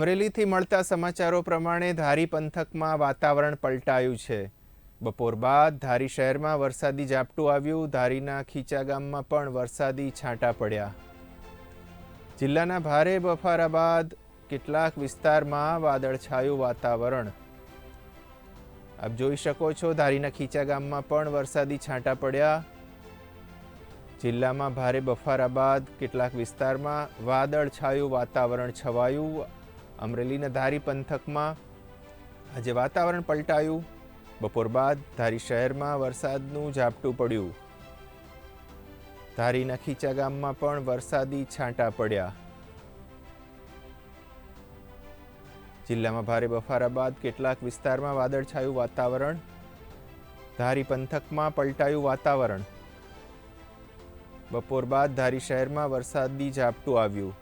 અમરેલીથી મળતા સમાચારો પ્રમાણે ધારી પંથકમાં વાતાવરણ પલટાયું છે. બપોર બાદ ધારી શહેરમાં વરસાદી ઝાપટું આવ્યું. ધારીના ખીચા ગામમાં પણ વરસાદી છાંટા પડ્યા. જિલ્લાના ભારે બફારા બાદ કેટલાક વિસ્તારમાં વાદળછાયું વાતાવરણ. આપ જોઈ શકો છો ધારીના ખીચા ગામમાં પણ વરસાદી છાંટા પડ્યા. જિલ્લામાં ભારે બફારા બાદ કેટલાક વિસ્તારમાં વાદળછાયું વાતાવરણ છવાયું. અમરેલીના ધારી પંથકમાં આજે વાતાવરણ પલટાયું. બપોર બાદ ધારી શહેરમાં વરસાદનું ઝાપટું પડ્યું. ધારીના ખીચા ગામમાં પણ વરસાદી છાંટા પડ્યા. જિલ્લામાં ભારે બફારા બાદ કેટલાક વિસ્તારમાં વાદળછાયું વાતાવરણ. ધારી પંથકમાં પલટાયું વાતાવરણ. બપોર બાદ ધારી શહેરમાં વરસાદી ઝાપટું આવ્યું.